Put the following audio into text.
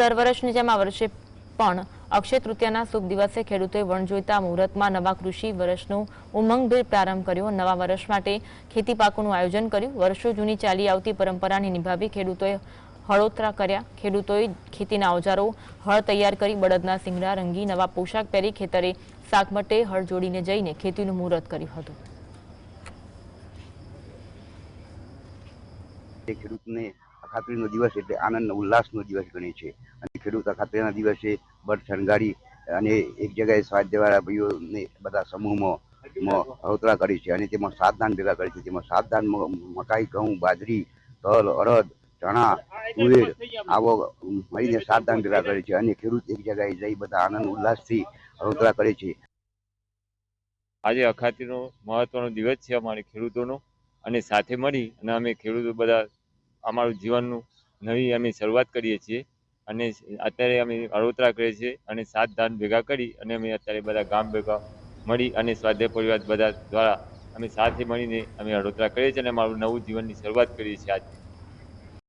દર વર્ષની જેમ આ વર્ષે પણ અક્ષય તૃતીયાના શુભ દિવસે ખેડૂતોએ વણજોઈતા મુહૂર્તમાં નવા કૃષિ વર્ષનો ઉમંગભેર પ્રારંભ કર્યો. નવા વર્ષ માટે ખેતી પાકોનું આયોજન કર્યું. વર્ષો જૂની ચાલી આવતી પરંપરાને નિભાવી ખેડૂતોએ હળોતરા કર્યા. ખેડૂતોએ ખેતીના ઓજારો, હળ તૈયાર કરી, બળદના સિંગડા રંગી, નવા પોશાક પહેરી, ખેતરે શાકમટે હળ જોડીને જઈને ખેતીનું મુહૂર્ત કર્યું હતું. ખેડૂતને અખાત્રીનો દિવસ એટલે આનંદ ઉલ્લાસનો દિવસ ગણે છે. અને ખેડૂત અખાત્રીના દિવસે બળ શણગારી અને એક જગ્યાએ સ્વાધ્યવાળા ભાઈઓને બધા સમૂહમાં માં કરી છે અને તેમાં સાત ધાન ભેગા કરી છે. તેમાં સાત ધાન મકાઈ, ઘઉં, બાજરી, તલ અડદ ચણા, તુવેર આવો મળીને સાત ધાન ભેગા કરે છે અને ખેડૂત એક જગ્યાએ જઈ બધા આનંદ, ઉલ્લાસથી અવતરા કરે છે. આજે અખાતીનો મહત્વનો દિવસ છે અમારે ખેડૂતોનો. અને સાથે મળી અને અમે ખેડૂતો બધા અમારું જીવનનું નવી અમે શરૂઆત કરીએ છીએ અને અત્યારે અમે અડોતરા કરીએ છીએ અને સાત ધાન ભેગા કરી અને અમે અત્યારે બધા ગામ ભેગા મળી અને સ્વાધ્યાય પરિવાર બધા દ્વારા અમે સાથે મળીને અમે અડોતરા કરીએ છીએ અને અમારું નવું જીવનની શરૂઆત કરીએ છીએ આજ